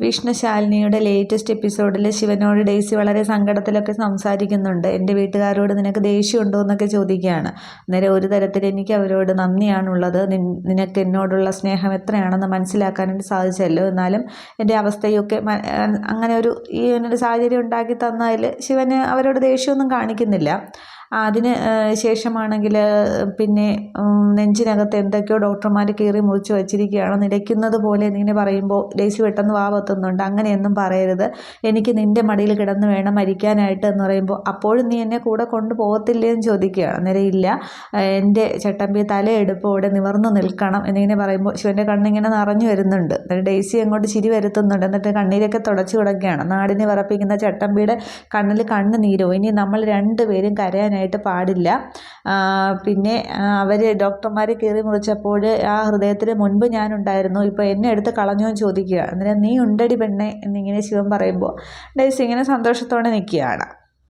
വിഷ്ണുശാലിനിയുടെ latest എപ്പിസോഡിൽ ശിവനോട് daisy വളരെ സങ്കടത്തിലൊക്കെ സംസാരിക്കുന്നുണ്ട്. എന്റെ വീട്ടുകാരോട് നിനക്ക് ദേഷ്യമുണ്ടോ? എന്നൊക്കെ ചോദിക്കുകയാണ്. അന്നേരം ഒരു തരത്തിൽ എനിക്ക് അവരോട് നന്ദിയാണുള്ളത്. നിനക്ക് എന്നോടുള്ള സ്നേഹം എത്രയാണെന്ന് മനസ്സിലാക്കാനായിട്ട് സാധിച്ചല്ലോ. എന്നാലും എന്റെ അവസ്ഥയൊക്കെ അങ്ങനെ ഒരു ഈ ഒരു സാഹചര്യം ഉണ്ടാക്കി തന്നതിൽ ശിവന് അവരോട് ദേഷ്യമൊന്നും കാണിക്കുന്നില്ല. അതിന് ശേഷമാണെങ്കിൽ പിന്നെ നെഞ്ചിനകത്ത് എന്തൊക്കെയോ ഡോക്ടർമാർ കീറി മുറിച്ച് വച്ചിരിക്കുകയാണ്. നിലയ്ക്കുന്നത് പോലെ എന്നിങ്ങനെ പറയുമ്പോൾ ഡേസി പെട്ടെന്ന് വാവത്തുന്നുണ്ട് അങ്ങനെയൊന്നും പറയരുത്. എനിക്ക് നിന്റെ മടിയിൽ കിടന്ന് വേണം മരിക്കാനായിട്ട് എന്ന് പറയുമ്പോൾ അപ്പോഴും നീ എന്നെ കൂടെ കൊണ്ടുപോകത്തില്ലേ എന്ന് ചോദിക്കുകയാണ്. അന്നേരം ഇല്ല എന്റെ ചട്ടമ്പി തലയെടുപ്പോടെ നിവർന്നു നിൽക്കണം എന്നിങ്ങനെ പറയുമ്പോൾ ശിവന്റെ കണ്ണിങ്ങനെ നിറഞ്ഞു വരുന്നുണ്ട്. എന്നിട്ട് ഡേസി അങ്ങോട്ട് ചിരി വരുത്തുന്നുണ്ട്. എന്നിട്ട് കണ്ണീരൊക്കെ തുടച്ചു കിടക്കുകയാണ്. നാടിനെ വിറപ്പിക്കുന്ന ചട്ടമ്പിയുടെ കണ്ണിൽ കണ്ണ് നീരോ ഇനി നമ്മൾ രണ്ടുപേരും കരയാനായിട്ട് ചെയ്യാനായിട്ട് പാടില്ല. പിന്നെ അവർ ഡോക്ടർമാർ കീറി മുറിച്ചപ്പോൾ ആ ഹൃദയത്തിന് മുൻപ് ഞാനുണ്ടായിരുന്നു. ഇപ്പോൾ എന്നെ എടുത്ത് കളഞ്ഞോ എന്ന് ചോദിക്കുക. അന്നേരം നീ ഉണ്ടടി പെണ്ണെ എന്നിങ്ങനെ ശിവൻ പറയുമ്പോൾ ഡേയ്സ് ഇങ്ങനെ സന്തോഷത്തോടെ നിൽക്കുകയാണ്.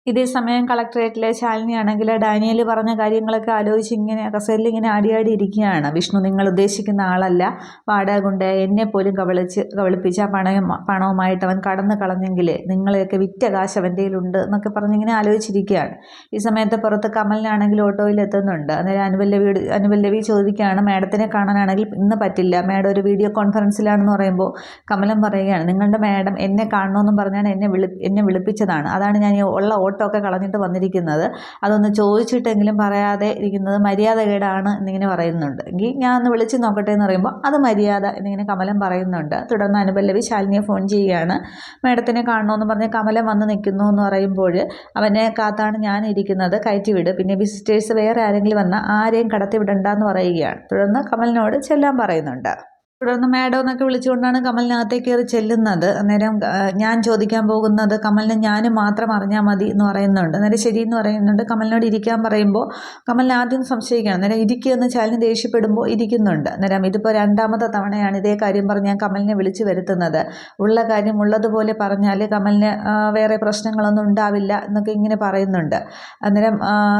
ഇതേ സമയം കളക്ടറേറ്റിലെ ശാലിനിയാണെങ്കിൽ ഡാനിയൽ പറഞ്ഞ കാര്യങ്ങളൊക്കെ ആലോചിച്ച് ഇങ്ങനെ കസേരയിൽ ഇങ്ങനെ ആടിയാടി ഇരിക്കുകയാണ്. വിഷ്ണു നിങ്ങൾ ഉദ്ദേശിക്കുന്ന ആളല്ല. വാടക കൊണ്ട് എന്നെ പോലും കവളിച്ച് കവളിപ്പിച്ച പണയം പണവുമായിട്ട് അവൻ കടന്നു കളഞ്ഞെങ്കിൽ നിങ്ങളെയൊക്കെ വിറ്റ കാശ് അവന്റെ കയ്യിലുണ്ട് എന്നൊക്കെ പറഞ്ഞിങ്ങനെ ആലോചിച്ചിരിക്കുകയാണ്. ഈ സമയത്ത് പുറത്ത് കമലിനാണെങ്കിൽ ഓട്ടോയിൽ എത്തുന്നുണ്ട്. അന്നേരം അനുപല്ലവി അനുപല്ലവി ചോദിക്കുകയാണ് മാഡത്തിനെ കാണാനാണെങ്കിൽ ഇന്ന് പറ്റില്ല. മാഡം ഒരു വീഡിയോ കോൺഫറൻസിലാണെന്ന് പറയുമ്പോൾ കമലം പറയുകയാണ് നിങ്ങളുടെ മാഡം എന്നെ കാണണമെന്നും പറഞ്ഞാണ് എന്നെ വിളി എന്നെ വിളിപ്പിച്ചതാണ്. അതാണ് ഞാൻ ഉള്ള ഒക്കെ കളഞ്ഞിട്ട് വന്നിരിക്കുന്നത്. അതൊന്ന് ചോദിച്ചിട്ടെങ്കിലും പറയാതെ ഇരിക്കുന്നത് മര്യാദകേടാണ് എന്നിങ്ങനെ പറയുന്നുണ്ട്. എങ്കിൽ ഞാൻ ഒന്ന് വിളിച്ച് നോക്കട്ടെ എന്ന് പറയുമ്പോൾ അത് മര്യാദ എന്നിങ്ങനെ കമലം പറയുന്നുണ്ട്. തുടർന്ന് അനുപല്ലവി ശാലിനിയെ ഫോൺ ചെയ്യുകയാണ്. മേഡത്തിനെ കാണണമെന്ന് പറഞ്ഞ് കമലം വന്ന് നിൽക്കുന്നു എന്ന് പറയുമ്പോൾ അവനെ കാത്താണ് ഞാൻ ഇരിക്കുന്നത് കയറ്റിവിട് പിന്നെ വിസിറ്റേഴ്സ് വേറെ ആരെങ്കിലും വന്നാൽ ആരെയും കടത്തി വിടണ്ടെന്ന് പറയുകയാണ്. തുടർന്ന് കമലിനോട് ചെല്ലാൻ പറയുന്നുണ്ട്. തുടർന്ന് മാഡം എന്നൊക്കെ വിളിച്ചുകൊണ്ടാണ് കമലിനകത്തേക്ക് കയറി ചെല്ലുന്നത്. അന്നേരം ഞാൻ ചോദിക്കാൻ പോകുന്നത് കമലിനെ ഞാനും മാത്രം അറിഞ്ഞാൽ മതി എന്ന് പറയുന്നുണ്ട്. അന്നേരം ശരി എന്ന് പറയുന്നുണ്ട്. കമലിനോട് ഇരിക്കാൻ പറയുമ്പോൾ കമലിന് ആദ്യം സംശയിക്കണം. അന്നേരം ഇരിക്കുമെന്ന് ചാലിന് ദേഷ്യപ്പെടുമ്പോൾ ഇരിക്കുന്നുണ്ട്. അന്നേരം ഇതിപ്പോൾ രണ്ടാമത്തെ തവണയാണ് ഇതേ കാര്യം പറഞ്ഞ് ഞാൻ കമലിനെ വിളിച്ചു വരുത്തുന്നത്. ഉള്ള കാര്യം ഉള്ളതുപോലെ പറഞ്ഞാൽ കമലിന് വേറെ പ്രശ്നങ്ങളൊന്നും ഉണ്ടാവില്ല എന്നൊക്കെ ഇങ്ങനെ പറയുന്നുണ്ട്. അന്നേരം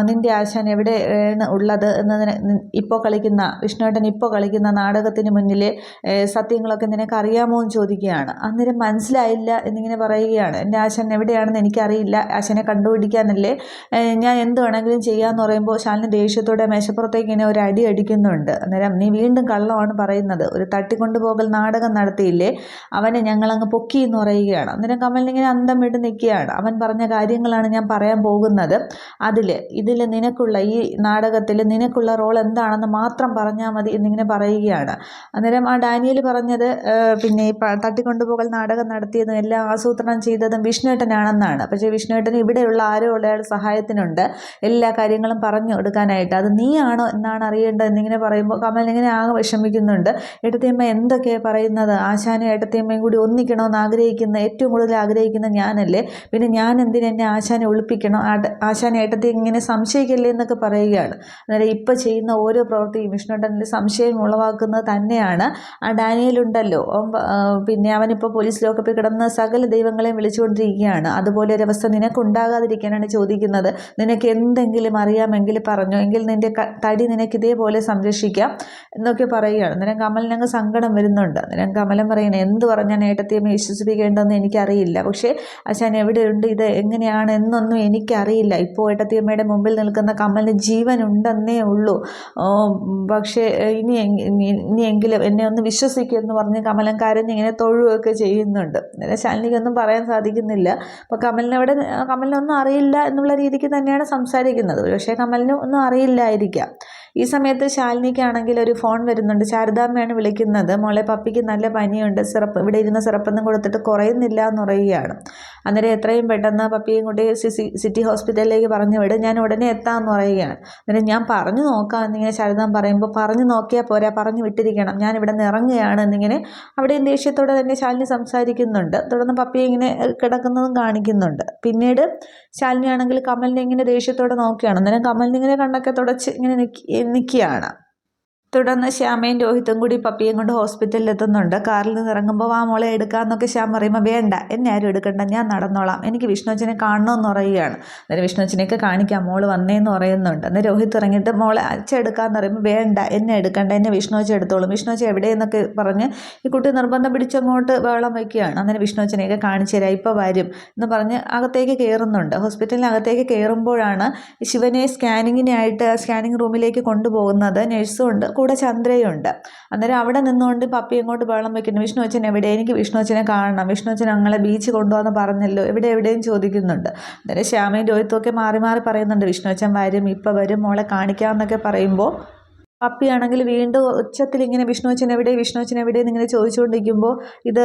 നിന്റെ ആശാൻ എവിടെയാണ് ഉള്ളത് എന്നതിന് ഇപ്പോൾ കളിക്കുന്ന വിഷ്ണുവേട്ടൻ ഇപ്പോൾ കളിക്കുന്ന നാടകത്തിന് മുന്നിൽ സത്യങ്ങളൊക്കെ നിനക്ക് അറിയാമോ എന്ന് ചോദിക്കുകയാണ്. അന്നേരം മനസ്സിലായില്ല എന്നിങ്ങനെ പറയുകയാണ്. എന്റെ ആശൻ എവിടെയാണെന്ന് എനിക്കറിയില്ല. ആശനെ കണ്ടുപിടിക്കാനല്ലേ. ഞാൻ എന്ത് വേണമെങ്കിലും ചെയ്യാമെന്ന് പറയുമ്പോൾ ശാലിന് ദേഷ്യത്തോടെ മേശപ്പുറത്തേക്ക് ഇങ്ങനെ ഒരു അടി അടിക്കുന്നുണ്ട്. അന്നേരം നീ വീണ്ടും കള്ളമാണ് പറയുന്നത്. ഒരു തട്ടിക്കൊണ്ടുപോകൽ നാടകം നടത്തിയില്ലേ? അവനെ ഞങ്ങളങ്ങ് പൊക്കി എന്ന് പറയുകയാണ്. അന്നേരം കമലിനിങ്ങനെ അന്തം വിട്ട് നിൽക്കുകയാണ്. അവൻ പറഞ്ഞ കാര്യങ്ങളാണ് ഞാൻ പറയാൻ പോകുന്നത്. അതിൽ ഇതിൽ നിനക്കുള്ള ഈ നാടകത്തിൽ നിനക്കുള്ള റോൾ എന്താണെന്ന് മാത്രം പറഞ്ഞാൽ മതി എന്നിങ്ങനെ പറയുകയാണ്. അന്നേരം ആ ഡാനിയൽ പറഞ്ഞത് പിന്നെ ഈ തട്ടിക്കൊണ്ടുപോകൽ നാടകം നടത്തിയതും എല്ലാം ആസൂത്രണം ചെയ്തതും വിഷ്ണുവേട്ടനാണെന്നാണ്. പക്ഷേ വിഷ്ണുവേട്ടൻ ഇവിടെയുള്ള ആരോ ഉള്ളയാൾ സഹായത്തിനുണ്ട്. എല്ലാ കാര്യങ്ങളും പറഞ്ഞു കൊടുക്കാനായിട്ട്. അത് നീയാണോ എന്നാണ് അറിയേണ്ടത് എന്നിങ്ങനെ പറയുമ്പോൾ കമൽ ഇങ്ങനെ ആകെ വിഷമിക്കുന്നുണ്ട്. ഏട്ടത്തിയമ്മ എന്തൊക്കെയാണ് പറയുന്നത്? ആശാനും ഏട്ടത്തിയമ്മയും കൂടി ഒന്നിക്കണമെന്ന് ആഗ്രഹിക്കുന്ന ഏറ്റവും കൂടുതൽ ആഗ്രഹിക്കുന്ന ഞാനല്ലേ? പിന്നെ ഞാൻ എന്തിനെന്നെ ആശാനെ ഒളിപ്പിക്കണം? ആശാനെ ഏട്ടത്തെ ഇങ്ങനെ സംശയിക്കല്ലേ എന്നൊക്കെ പറയുകയാണ്. അന്നേരം ഇപ്പം ചെയ്യുന്ന ഓരോ പ്രവൃത്തിയും വിഷ്ണുട്ടനിൽ സംശയം ഉളവാക്കുന്നത് തന്നെയാണ്. ആ ഡാനിയലുണ്ടല്ലോ. പിന്നെ അവനിപ്പോൾ പോലീസ് ലോക്കപ്പിൽ കിടന്ന് സകല ദൈവങ്ങളെയും വിളിച്ചുകൊണ്ടിരിക്കുകയാണ്. അതുപോലെ ഒരവസ്ഥ നിനക്കുണ്ടാകാതിരിക്കാനാണ് ചോദിക്കുന്നത്. നിനക്ക് എന്തെങ്കിലും അറിയാമെങ്കിൽ പറഞ്ഞു. എങ്കിൽ നിന്റെ തടി നിനക്ക് ഇതേപോലെ സംരക്ഷിക്കാം എന്നൊക്കെ പറയുകയാണ്. നിനക്ക് കമലിനങ്ങ് സങ്കടം വരുന്നുണ്ട്. നിനക്ക് കമലം പറയുന്നത് എന്ത് പറഞ്ഞാൽ ഏട്ടത്തിയമ്മ വിശ്വസിപ്പിക്കേണ്ടതെന്ന് എനിക്കറിയില്ല. പക്ഷേ അച്ഛൻ എവിടെയുണ്ട് ഇത്? എങ്ങനെയാണ് എന്നൊന്നും എനിക്കറിയില്ല. ഇപ്പോൾ ഏട്ടത്തിയമ്മയുടെ മുമ്പിൽ നിൽക്കുന്ന കമലിന് ജീവൻ ഉണ്ടെന്നേ ഉള്ളൂ പക്ഷേ ഇനി ഇനിയെങ്കിലും എന്നെ ഒന്ന് വിശ്വസിക്കുക എന്ന് പറഞ്ഞ് കമലൻ ഇങ്ങനെ തൊഴുകയൊക്കെ ചെയ്യുന്നുണ്ട്. അന്നേരം ശാലിനിക്കൊന്നും പറയാൻ സാധിക്കുന്നില്ല. അപ്പോൾ കമലിനവിടെ കമലിനൊന്നും അറിയില്ല എന്നുള്ള രീതിക്ക് തന്നെയാണ് സംസാരിക്കുന്നത്. പക്ഷേ കമലിന് ഒന്നും അറിയില്ലായിരിക്കാം. ഈ സമയത്ത് ശാലിനിക്കാണെങ്കിൽ ഒരു ഫോൺ വരുന്നുണ്ട്. ശാരദാമ്മയാണ് വിളിക്കുന്നത്. മോളെ പപ്പിക്ക് നല്ല പനിയുണ്ട്. സിറപ്പ് ഇവിടെ ഇരുന്ന സിറപ്പൊന്നും കൊടുത്തിട്ട് കുറയുന്നില്ല എന്ന് പറയുകയാണ്. അന്നേരം എത്രയും പെട്ടെന്ന് പപ്പിയും കൂടി സിറ്റി ഹോസ്പിറ്റലിലേക്ക് പറഞ്ഞു വിടും. ഞാൻ ഉടനെ എത്താമെന്ന് പറയുകയാണ്. അന്നേരം ഞാൻ പറഞ്ഞു നോക്കാം എന്നിങ്ങനെ ശാരദാം പറയുമ്പോൾ പറഞ്ഞു നോക്കിയാൽ പോരാ പറഞ്ഞു വിട്ടിരിക്കണം. ഞാൻ ഇവിടെ ഇറങ്ങുകയാണ് എന്നിങ്ങനെ അവിടെയും ദേഷ്യത്തോടെ തന്നെ ശാലിനി സംസാരിക്കുന്നുണ്ട്. തുടർന്ന് പപ്പിയെ ഇങ്ങനെ കിടക്കുന്നതും കാണിക്കുന്നുണ്ട്. പിന്നീട് ശാലിനി ആണെങ്കിൽ കമലിനെ ഇങ്ങനെ ദേഷ്യത്തോടെ നോക്കുകയാണ്. അന്നേരം കമലിനെ ഇങ്ങനെ കണ്ണൊക്കെ തുടച്ച് ഇങ്ങനെ നിൽക്കുകയാണ് തുടർന്ന് ശ്യാമയും രോഹിത്തും കൂടി പപ്പിയും കൊണ്ട് ഹോസ്പിറ്റലിൽ എത്തുന്നുണ്ട്. കാറിൽ നിന്ന് ഇറങ്ങുമ്പോൾ ആ മോളെ എടുക്കാമെന്നൊക്കെ ശ്യാം പറയുമ്പോൾ വേണ്ട എന്നെ ആരും എടുക്കണ്ട ഞാൻ നടന്നോളാം. എനിക്ക് വിഷ്ണുവച്ചനെ കാണണമെന്ന് പറയുകയാണ്. അന്നേരം വിഷ്ണുവച്ചനെയൊക്കെ കാണിക്കാം മോൾ വന്നേന്ന് പറയുന്നുണ്ട്. അന്നേരം രോഹിത് ഇറങ്ങിയിട്ട് മോളെ അച്ഛ എടുക്കാമെന്ന് പറയുമ്പോൾ വേണ്ട എന്നെ എടുക്കണ്ട എന്നെ വിഷ്ണുവച്ച എടുത്തോളും. വിഷ്ണുവച്ച എവിടെയെന്നൊക്കെ പറഞ്ഞ് ഈ കുട്ടി നിർബന്ധം പിടിച്ചങ്ങോട്ട് വേളം വയ്ക്കുകയാണ്. അന്നേരം വിഷ്ണുവച്ചനെയൊക്കെ കാണിച്ചു തരാം ഇപ്പോൾ വരും എന്ന് പറഞ്ഞ് അകത്തേക്ക് കയറുന്നുണ്ട്. ഹോസ്പിറ്റലിനകത്തേക്ക് കയറുമ്പോഴാണ് ശിവനെ സ്കാനിങ്ങിനായിട്ട് സ്കാനിങ് റൂമിലേക്ക് കൊണ്ടുപോകുന്നത്. നഴ്സും ഉണ്ട്. കൂടെ ചന്ദ്രയുണ്ട്. അന്നേരം അവിടെ നിന്നുകൊണ്ട് പപ്പി എങ്ങോട്ട് ബഹളം വയ്ക്കുന്നു വിഷ്ണു അച്ഛൻ എവിടെ? എനിക്ക് വിഷ്ണു അച്ഛനെ കാണണം. വിഷ്ണു അച്ഛൻ ഞങ്ങളെ ബീച്ച് കൊണ്ടുവന്ന് പറഞ്ഞല്ലോ. എവിടെ എവിടെയും ചോദിക്കുന്നുണ്ട്. അന്നേരം ശ്യാമയും രോഹിത്തും ഒക്കെ മാറി മാറി പറയുന്നുണ്ട് വിഷ്ണു അച്ഛൻ വരും ഇപ്പം വരും മോളെ കാണിക്കാമെന്നൊക്കെ പറയുമ്പോൾ പപ്പിയാണെങ്കിൽ വീണ്ടും ഉച്ചത്തിൽ ഇങ്ങനെ വിഷ്ണു അച്ഛൻ എവിടെ വിഷ്ണു അച്ഛൻ എവിടെ എന്നിങ്ങനെ ചോദിച്ചുകൊണ്ടിരിക്കുമ്പോൾ ഇത്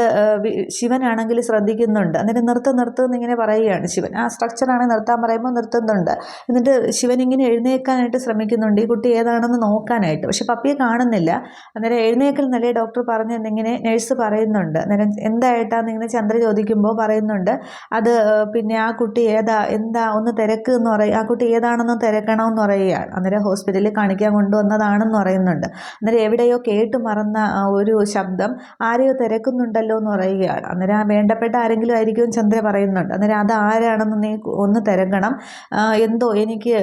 ശിവനാണെങ്കിൽ ശ്രദ്ധിക്കുന്നുണ്ട്. എന്നിട്ട് നിർത്ത് നിർത്ത് എന്നിങ്ങനെ പറയുകയാണ് ശിവൻ. ആ സ്ട്രക്ചറാണ് നിർത്താൻ പറയുമ്പോൾ നിർത്തുന്നുണ്ട്. എന്നിട്ട് ശിവൻ ഇങ്ങനെ എഴുന്നേൽക്കാനായിട്ട് ശ്രമിക്കുന്നുണ്ട്. ഈ കുട്ടി ഏതാണെന്ന് നോക്കാനായിട്ട്. പക്ഷെ പപ്പിയെ കാണുന്നില്ല. അന്നേരം എഴുന്നേക്കൽ നല്ല ഡോക്ടർ പറഞ്ഞ് എന്നിങ്ങനെ നഴ്സ് പറയുന്നുണ്ട്. അന്നേരം എന്തായിട്ടാന്ന് ഇങ്ങനെ ചന്ദ്ര ചോദിക്കുമ്പോൾ പറയുന്നുണ്ട്. അത് പിന്നെ ആ കുട്ടി ഏതാ എന്താ ഒന്ന് തിരക്ക് എന്ന് പറയും ആ കുട്ടി ഏതാണെന്ന് തിരക്കണമെന്ന് പറയുകയാണ്. അന്നേരം ഹോസ്പിറ്റലിൽ കാണിക്കാൻ കൊണ്ടുവന്നതാണ് ആണെന്ന് പറയുന്നുണ്ട്. അന്നേരം എവിടെയോ കേട്ട് മറന്ന ഒരു ശബ്ദം ആരെയോ തിരക്കുന്നുണ്ടല്ലോ എന്ന് പറയുകയാണ്. അന്നേരം വേണ്ടപ്പെട്ട ആരെങ്കിലും ആയിരിക്കും ചന്ദ്ര പറയുന്നുണ്ട്. അന്നേരം അത് ആരാണെന്ന് നീ ഒന്ന് തിരക്കണം എന്തോ എനിക്ക്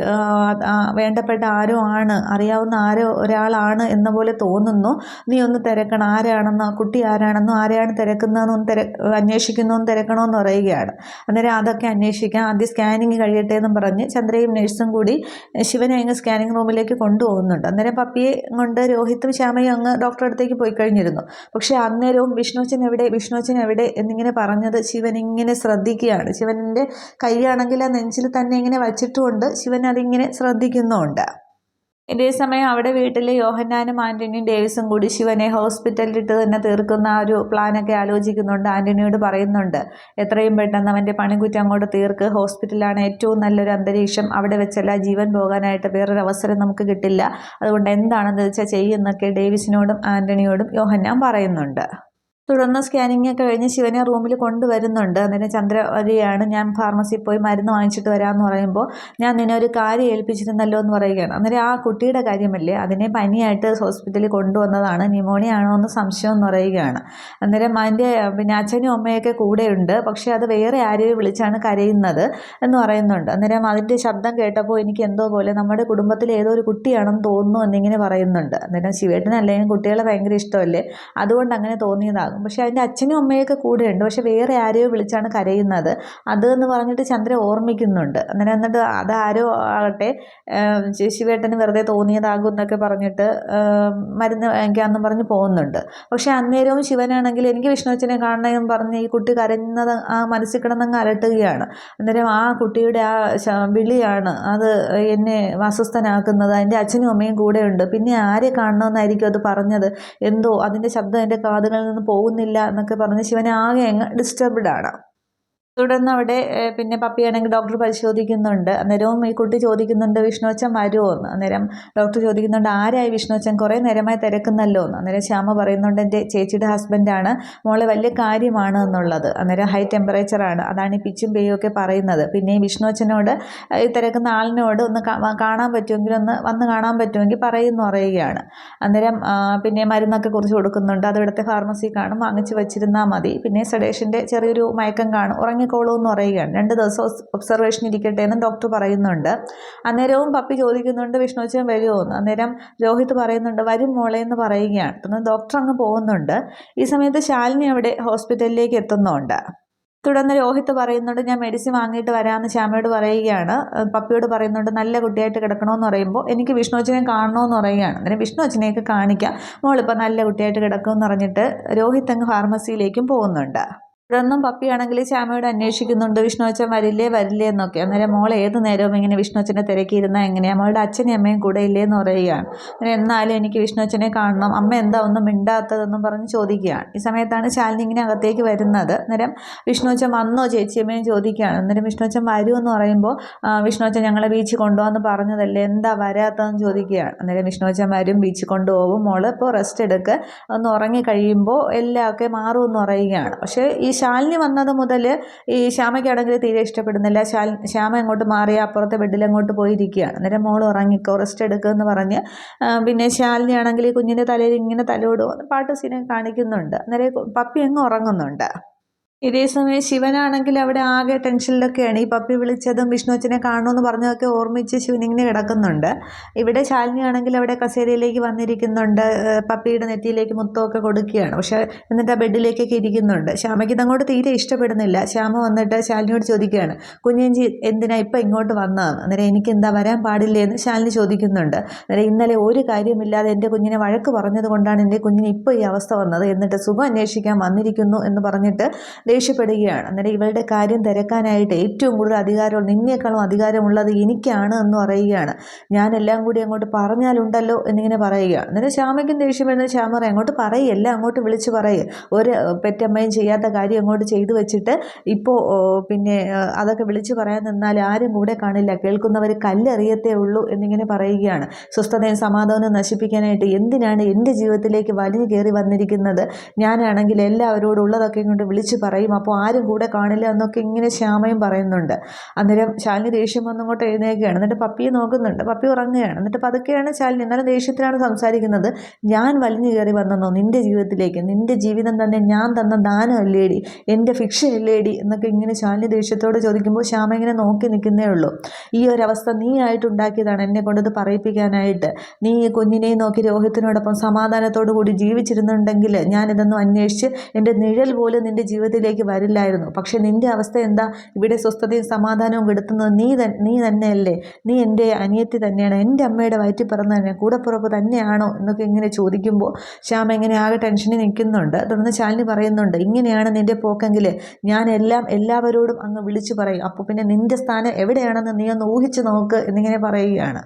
വേണ്ടപ്പെട്ട ആരോ ആണ് അറിയാവുന്ന ആരോ ഒരാളാണ് എന്ന പോലെ തോന്നുന്നു. നീ ഒന്ന് തിരക്കണം. ആരാണെന്നോ കുട്ടി ആരാണെന്നോ ആരെയാണ് തിരക്കുന്നതെന്നൊന്ന് തിര അന്വേഷിക്കുന്നതെന്ന് തിരക്കണമെന്ന് പറയുകയാണ്. അന്നേരം അതൊക്കെ അന്വേഷിക്കാം. ആദ്യം സ്കാനിങ് കഴിയട്ടെ എന്നും പറഞ്ഞ് ചന്ദ്രയും നഴ്സും കൂടി ശിവനെ അങ്ങ് സ്കാനിങ് റൂമിലേക്ക് കൊണ്ടുപോകുന്നുണ്ട്. അന്നേരം പപ്പിയെ കൊണ്ട് രോഹിത്തും ശ്യാമയും അങ്ങ് ഡോക്ടറെ അടുത്തേക്ക് പോയി കഴിഞ്ഞിരുന്നു. പക്ഷേ അന്നേരവും വിഷ്ണുവച്ചൻ എവിടെ വിഷ്ണുവച്ചൻ എവിടെ എന്നിങ്ങനെ പറഞ്ഞത് ശിവൻ ഇങ്ങനെ ശ്രദ്ധിക്കുകയാണ്. ശിവന്റെ കൈയാണെങ്കിൽ ആ നെഞ്ചിൽ തന്നെ ഇങ്ങനെ വച്ചിട്ടുമുണ്ട്. ശിവൻ അതിങ്ങനെ ശ്രദ്ധിക്കുന്നുമുണ്ട്. ഇതേ സമയം അവിടെ വീട്ടിൽ യോഹന്നാനും ആന്റണിയും ഡേവിസും കൂടി ശിവനെ ഹോസ്പിറ്റലിലിട്ട് തന്നെ തീർക്കുന്ന ഒരു പ്ലാനൊക്കെ ആലോചിക്കുന്നുണ്ട്. ആന്റണിയോട് പറയുന്നുണ്ട് എത്രയും പെട്ടെന്ന് അവന്റെ പണിക്കുറ്റം അങ്ങോട്ട് തീർക്ക്. ഹോസ്പിറ്റലാണ് ഏറ്റവും നല്ലൊരു അന്തരീക്ഷം. അവിടെ വെച്ചല്ല ജീവൻ പോകാനായിട്ട് വേറൊരു അവസരം നമുക്ക് കിട്ടില്ല. അതുകൊണ്ട് എന്താണെന്ന് വെച്ചാൽ ചെയ്യുന്നൊക്കെ ഡേവിസിനോടും ആന്റണിയോടും യോഹന്നാൻ പറയുന്നുണ്ട്. തുടർന്ന് സ്കാനിങ് ഒക്കെ കഴിഞ്ഞ് ശിവനെ റൂമിൽ കൊണ്ടുവരുന്നുണ്ട്. അന്നേരം ചന്ദ്ര വരികയാണ് ഞാൻ ഫാർമസിയിൽ പോയി മരുന്ന് വാങ്ങിച്ചിട്ട് വരാമെന്ന് പറയുമ്പോൾ ഞാൻ നിന്നെ ഒരു കാര്യം ഏൽപ്പിച്ചിരുന്നല്ലോ എന്ന് പറയുകയാണ്. അന്നേരം ആ കുട്ടിയുടെ കാര്യമല്ലേ? അതിനെ പനിയായിട്ട് ഹോസ്പിറ്റലിൽ കൊണ്ടുവന്നതാണ്. ന്യൂമോണിയ ആണോ എന്ന് സംശയം എന്ന് പറയുകയാണ്. അന്നേരം അതിന്റെ പിന്നെ അച്ഛനും അമ്മയൊക്കെ കൂടെയുണ്ട്. പക്ഷേ അത് വേറെ ആരെയും വിളിച്ചാണ് കരയുന്നത് എന്ന് പറയുന്നുണ്ട്. അന്നേരം അതിന്റെ ശബ്ദം കേട്ടപ്പോൾ എനിക്ക് എന്തോ പോലെ നമ്മുടെ കുടുംബത്തിൽ ഏതോ ഒരു കുട്ടിയാണെന്ന് തോന്നുന്നു എന്നിങ്ങനെ പറയുന്നുണ്ട്. അന്നേരം ശിവേട്ടനല്ലെങ്കിലും കുട്ടികളെ ഭയങ്കര ഇഷ്ടമല്ലേ? അതുകൊണ്ട് അങ്ങനെ തോന്നിയതാകും പക്ഷേ അതിന്റെ അച്ഛനും അമ്മയൊക്കെ കൂടെയുണ്ട്. പക്ഷേ വേറെ ആരെയോ വിളിച്ചാണ് കരയുന്നത്. അത് എന്ന് പറഞ്ഞിട്ട് ചന്ദ്ര ഓർമ്മിക്കുന്നുണ്ട്. അങ്ങനെ എന്നിട്ട് അതാരോ ആകട്ടെ ശിവേട്ടന് വെറുതെ തോന്നിയതാകും എന്നൊക്കെ പറഞ്ഞിട്ട് മരുന്ന് വാങ്ങിക്കാമെന്നും പറഞ്ഞ് പോകുന്നുണ്ട്. പക്ഷേ അന്നേരവും ശിവനാണെങ്കിൽ എനിക്ക് വിഷ്ണുവച്ചനെ കാണണമെന്ന് പറഞ്ഞ് ഈ കുട്ടി കരഞ്ഞത് ആ മനസ്സിൽ കിടന്നങ്ങ് അലട്ടുകയാണ്. അന്നേരം ആ കുട്ടിയുടെ ആ വിളിയാണ് അത് എന്നെ അസ്വസ്ഥനാക്കുന്നത്. അതിന്റെ അച്ഛനും അമ്മയും കൂടെയുണ്ട്. പിന്നെ ആരെ കാണണമെന്നായിരിക്കും അത് പറഞ്ഞത്? എന്തോ അതിന്റെ ശബ്ദം എന്റെ കാതുകളിൽ നിന്ന് പോകും പോകുന്നില്ല എന്നൊക്കെ പറഞ്ഞ് ശിവൻ ആകെ അങ്ങ് ഡിസ്റ്റർബ്ഡ് ആണ്. തുടർന്ന് അവിടെ പിന്നെ പപ്പിയാണെങ്കിൽ ഡോക്ടർ പരിശോധിക്കുന്നുണ്ട്. അന്നേരവും ഈ കുട്ടി ചോദിക്കുന്നുണ്ട് വിഷ്ണുവച്ചൻ വരുമോ എന്ന്. അന്നേരം ഡോക്ടർ ചോദിക്കുന്നുണ്ട് ആരായി വിഷ്ണുവച്ചൻ? കുറേ നേരമായി തിരക്കുന്നല്ലോ? എന്ന്. അന്നേരം ശ്യാമ പറയുന്നുണ്ട് എന്റെ ചേച്ചിയുടെ ഹസ്ബൻഡാണ് മോളെ വലിയ കാര്യമാണ് എന്നുള്ളത്. അന്നേരം ഹൈ ടെമ്പറേച്ചറാണ് അതാണ് ഈ പിച്ചും പേയും ഒക്കെ പറയുന്നത്. പിന്നെ ഈ വിഷ്ണുവച്ചനോട് ഈ തിരക്കുന്ന ആളിനോട് ഒന്ന് കാണാൻ പറ്റുമെങ്കിൽ ഒന്ന് വന്ന് കാണാൻ പറ്റുമെങ്കിൽ പറയുന്നു പറയുകയാണ്. അന്നേരം പിന്നെ മരുന്നൊക്കെ കുറിച്ച് കൊടുക്കുന്നുണ്ട്. അത് ഇവിടുത്തെ ഫാർമസി കാണും. വാങ്ങിച്ച് വെച്ചിരുന്നാൽ മതി. പിന്നെ സഡേഷിന്റെ ചെറിയൊരു മയക്കം കാണും. ഉറങ്ങി ഇറങ്ങിക്കോളൂ എന്ന് പറയുകയാണ്. രണ്ട് ദിവസം ഒബ്സർവേഷൻ ഇരിക്കട്ടെ എന്ന് ഡോക്ടർ പറയുന്നുണ്ട്. അന്നേരവും പപ്പി ചോദിക്കുന്നുണ്ട് വിഷ്ണുച്ചൻ വരുമോ എന്ന് അന്നേരം രോഹിത് പറയുന്നുണ്ട് വരും മോളെ എന്ന് പറയുകയാണ്. തുടർന്ന് ഡോക്ടർ അങ്ങ് പോകുന്നുണ്ട്. ഈ സമയത്ത് ശാലിനി അവിടെ ഹോസ്പിറ്റലിലേക്ക് എത്തുന്നുണ്ട്. തുടർന്ന് രോഹിത് പറയുന്നുണ്ട് ഞാൻ മെഡിസിൻ വാങ്ങിയിട്ട് വരാമെന്ന് ശ്യാമയോട് പറയുകയാണ്. പപ്പിയോട് പറയുന്നുണ്ട് നല്ല കുട്ടിയായിട്ട് കിടക്കണമെന്ന് പറയുമ്പോൾ എനിക്ക് വിഷ്ണു അച്ഛനെ കാണണമെന്ന് പറയുകയാണ്. അന്നേരം വിഷ്ണുവച്ചനെയൊക്കെ കാണിക്കാം. മോളിപ്പോൾ നല്ല കുട്ടിയായിട്ട് കിടക്കുമെന്ന് പറഞ്ഞിട്ട് രോഹിത് അങ്ങ് ഫാർമസിയിലേക്കും പോകുന്നുണ്ട്. തുടർന്നും പപ്പിയാണെങ്കിൽ ശ്യാമയോട് അന്വേഷിക്കുന്നുണ്ട്. വിഷ്ണുവച്ചൻ വരില്ലേ? വരില്ലേ എന്നൊക്കെ. അന്നേരം മോൾ ഏത് നേരവും ഇങ്ങനെ വിഷ്ണുവച്ചനെ തിരക്കിയിരുന്നാൽ എങ്ങനെയാണ് മോളുടെ അച്ഛനും അമ്മയും കൂടെ ഇല്ലേ എന്ന് പറയുകയാണ്. അന്നേരം എന്നാലും എനിക്ക് വിഷ്ണുവച്ചനെ കാണണം. അമ്മ എന്താ ഒന്നും മിണ്ടാത്തതെന്നും പറഞ്ഞ് ചോദിക്കുകയാണ്. ഈ സമയത്താണ് ശാലിനി ഇങ്ങനെ അകത്തേക്ക് വരുന്നത്. അന്നേരം വിഷ്ണുവച്ചൻ വന്നോ ചേച്ചിയമ്മയും ചോദിക്കുകയാണ്. അന്നേരം വിഷ്ണുവച്ചൻ വരുമെന്ന് പറയുമ്പോൾ വിഷ്ണുവച്ചൻ ഞങ്ങളെ ബീച്ചിൽ കൊണ്ടുപോകാമെന്ന് പറഞ്ഞതല്ലേ? എന്താ വരാത്തതെന്ന് ചോദിക്കുകയാണ്. അന്നേരം വിഷ്ണുവച്ചൻ വരും ബീച്ചിൽ കൊണ്ടുപോകും. മോൾ ഇപ്പോൾ റെസ്റ്റ് എടുക്കുക ഒന്ന് ഉറങ്ങി കഴിയുമ്പോൾ എല്ലാം ഒക്കെ മാറുമെന്ന് പറയുകയാണ്. പക്ഷേ ഈ ശാലിനി വന്നത് മുതൽ ഈ ശ്യാമയ്ക്കാണെങ്കിൽ തീരെ ഇഷ്ടപ്പെടുന്നില്ല. ശാൽ ശ്യാമ അങ്ങോട്ട് മാറി അപ്പുറത്തെ ബെഡിൽ അങ്ങോട്ട് പോയിരിക്കുകയാണ്. അന്നേരം മോൾ ഉറങ്ങിക്കോ റെസ്റ്റ് എടുക്കുമെന്ന് പറഞ്ഞ് പിന്നെ ശാലിനി ആണെങ്കിൽ കുഞ്ഞിന്റെ തലയിൽ ഇങ്ങനെ തലോടും പാട്ട് സീനെ കാണിക്കുന്നുണ്ട്. അന്നേരം പപ്പി അങ്ങ് ഉറങ്ങുന്നുണ്ട്. ഇതേസമയം ശിവനാണെങ്കിൽ അവിടെ ആകെ ടെൻഷനിലൊക്കെയാണ്. ഈ പപ്പി വിളിച്ചതും വിഷ്ണു അച്ഛനെ കാണുമെന്ന് പറഞ്ഞതൊക്കെ ഓർമ്മിച്ച് ശിവൻ ഇങ്ങനെ കിടക്കുന്നുണ്ട്. ഇവിടെ ശാലിനി ആണെങ്കിൽ അവിടെ കസേരയിലേക്ക് വന്നിരിക്കുന്നുണ്ട്. പപ്പിയുടെ നെറ്റിയിലേക്ക് മുത്തമൊക്കെ കൊടുക്കുകയാണ്. പക്ഷേ എന്നിട്ട് ആ ബെഡിലേക്കൊക്കെ ഇരിക്കുന്നുണ്ട്. ശ്യാമയ്ക്ക് ഇതങ്ങോട്ട് തീരെ ഇഷ്ടപ്പെടുന്നില്ല. ശ്യാമ വന്നിട്ട് ശാലിനിയോട് ചോദിക്കുകയാണ് കുഞ്ഞഞ്ചി എന്തിനാ ഇപ്പം ഇങ്ങോട്ട് വന്നതെന്ന്? അന്നേരം എനിക്ക് എന്താ വരാൻ പാടില്ലേ എന്ന് ശാലിനി ചോദിക്കുന്നുണ്ട്. അന്നേരം ഇന്നലെ ഒരു കാര്യമില്ലാതെ എന്റെ കുഞ്ഞിനെ വഴക്ക് പറഞ്ഞത് കൊണ്ടാണ് എന്റെ കുഞ്ഞിന് ഇപ്പോൾ ഈ അവസ്ഥ വന്നത്. എന്നിട്ട് സുഖം അന്വേഷിക്കാൻ വന്നിരിക്കുന്നു എന്ന് പറഞ്ഞിട്ട് ദേഷ്യപ്പെടുകയാണ്. അന്നേരം ഇവളുടെ കാര്യം തിരക്കാനായിട്ട് ഏറ്റവും കൂടുതൽ അധികാരമുള്ള നിന്നേക്കാളും അധികാരമുള്ളത് എനിക്കാണ് എന്ന് പറയുകയാണ്. ഞാനെല്ലാം കൂടി അങ്ങോട്ട് പറഞ്ഞാലുണ്ടല്ലോ എന്നിങ്ങനെ പറയുകയാണ്. അന്നേരം ശ്യാമയ്ക്കും ദേഷ്യം വരുന്നത് ശ്യാമ പറയും അങ്ങോട്ട് പറയല്ല അങ്ങോട്ട് വിളിച്ച് പറയുക ഒരു പെറ്റമ്മയും ചെയ്യാത്ത കാര്യം അങ്ങോട്ട് ചെയ്തു വെച്ചിട്ട് ഇപ്പോൾ പിന്നെ അതൊക്കെ വിളിച്ച് പറയാൻ നിന്നാൽ ആരും കൂടെ കാണില്ല. കേൾക്കുന്നവർ കല്ലറിയത്തേ ഉള്ളൂ എന്നിങ്ങനെ പറയുകയാണ്. സ്വസ്ഥതയും സമാധാനവും നശിപ്പിക്കാനായിട്ട് എന്തിനാണ് എന്റെ ജീവിതത്തിലേക്ക് വലിഞ്ഞു കയറി വന്നിരിക്കുന്നത്? ഞാനാണെങ്കിൽ എല്ലാവരോടും ഉള്ളതൊക്കെ ഇങ്ങോട്ട് വിളിച്ച് പറയും. പറയും അപ്പോൾ ആരും കൂടെ കാണില്ല എന്നൊക്കെ ഇങ്ങനെ ശ്യാമയും പറയുന്നുണ്ട്. അന്നേരം ശാലിനി ദേഷ്യം വന്നങ്ങോട്ട് എഴുന്നേക്കുകയാണ് എന്നിട്ട് പപ്പിയെ നോക്കുന്നുണ്ട്. പപ്പി ഉറങ്ങുകയാണ്. എന്നിട്ട് പതുക്കെയാണ് ശാലിനി എന്നാലും ദേഷ്യത്തിലാണ് സംസാരിക്കുന്നത്. ഞാൻ വലിഞ്ഞു കയറി വന്നെന്നോ? നിന്റെ ജീവിതത്തിലേക്ക്? നിന്റെ ജീവിതം തന്നെ ഞാൻ തന്ന ദാനം അല്ലേടി എന്റെ ഫിക്ഷൻ അല്ലേടി എന്നൊക്കെ ഇങ്ങനെ ശാലിനി ദേഷ്യത്തോട് ചോദിക്കുമ്പോൾ ശ്യാമ ഇങ്ങനെ നോക്കി നിൽക്കുന്നേ ഉള്ളൂ. ഈ ഒരവസ്ഥ നീ ആയിട്ടുണ്ടാക്കിയതാണ് എന്നെ കൊണ്ടത് പറയിപ്പിക്കാനായിട്ട്. നീ ഈ കുഞ്ഞിനെ നോക്കി രോഹിത്തിനോടൊപ്പം സമാധാനത്തോടു കൂടി ജീവിച്ചിരുന്നുണ്ടെങ്കിൽ ഞാനിതൊന്നും അന്വേഷിച്ച് എന്റെ നിഴൽ പോലും നിന്റെ ജീവിതത്തിൽ ജീവിതത്തിലേക്ക് വരില്ലായിരുന്നു. പക്ഷേ നിന്റെ അവസ്ഥ എന്താ? ഇവിടെ സ്വസ്ഥതയും സമാധാനവും കെടുത്തുന്നത് നീ നീ തന്നെയല്ലേ? നീ എന്റെ അനിയത്തി തന്നെയാണ്. എന്റെ അമ്മയുടെ വയറ്റിൽ പിറന്ന തന്നെ കൂടപ്പുറപ്പ് തന്നെയാണോ? എന്നൊക്കെ ഇങ്ങനെ ചോദിക്കുമ്പോൾ ശ്യാമ എങ്ങനെ ആകെ ടെൻഷനിൽ നിൽക്കുന്നുണ്ട്. തുടർന്ന് ശാലിനി പറയുന്നുണ്ട് ഇങ്ങനെയാണ് നിന്റെ പോക്കെങ്കിൽ ഞാൻ എല്ലാം എല്ലാവരോടും അങ്ങ് വിളിച്ചു പറയും. അപ്പോൾ പിന്നെ നിന്റെ സ്ഥാനം എവിടെയാണെന്ന് നീ ഒന്ന് ഊഹിച്ച് നോക്ക് എന്നിങ്ങനെ പറയുകയാണ്.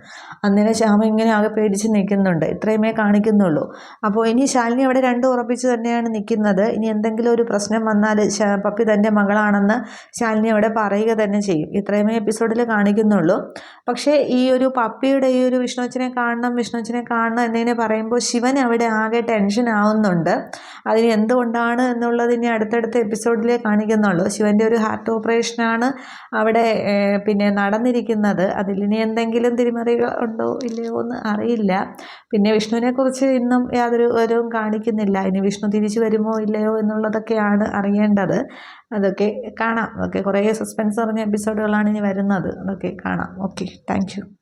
അന്നേരം ശ്യാമ ഇങ്ങനെ ആകെ പേടിച്ച് നിൽക്കുന്നുണ്ട്. ഇത്രയുമേ കാണിക്കുന്നുള്ളൂ. അപ്പോൾ ഇനി ശാലിനി അവിടെ രണ്ടും ഉറപ്പിച്ച് തന്നെയാണ് നിൽക്കുന്നത്. ഇനി എന്തെങ്കിലും ഒരു പ്രശ്നം വന്നാൽ പപ്പി തന്റെ മകളാണെന്ന് ശാലിനി അവിടെ പറയുക തന്നെ ചെയ്യും. ഇത്രയുമേ എപ്പിസോഡിൽ കാണിക്കുന്നുള്ളൂ. പക്ഷേ ഈ ഒരു പപ്പിയുടെ ഈ ഒരു വിഷ്ണുവച്ചനെ കാണണം വിഷ്ണുവച്ചനെ കാണണം എന്നിങ്ങനെ പറയുമ്പോൾ ശിവൻ അവിടെ ആകെ ടെൻഷൻ ആവുന്നുണ്ട്. അതിന് എന്തുകൊണ്ടാണ് എന്നുള്ളത് ഇനി അടുത്തടുത്ത എപ്പിസോഡിലേ കാണിക്കുന്നുള്ളൂ. ശിവന്റെ ഒരു ഹാർട്ട് ഓപ്പറേഷനാണ് അവിടെ പിന്നെ നടന്നിരിക്കുന്നത്. അതിലിനി എന്തെങ്കിലും തിരിമറികൾ ഉണ്ടോ ഇല്ലയോ എന്ന് അറിയില്ല. പിന്നെ വിഷ്ണുവിനെക്കുറിച്ച് ഇന്നും യാതൊരു ഒരു കാണിക്കുന്നില്ല. ഇനി വിഷ്ണു തിരിച്ചു വരുമോ ഇല്ലയോ എന്നുള്ളതൊക്കെയാണ് അറിയേണ്ടത്. ചെയ്യേണ്ടത് അതൊക്കെ കാണാം. അതൊക്കെ കുറേ സസ്പെൻസ് പറഞ്ഞ എപ്പിസോഡുകളാണ് ഇനി വരുന്നത്. അതൊക്കെ കാണാം. Okay thank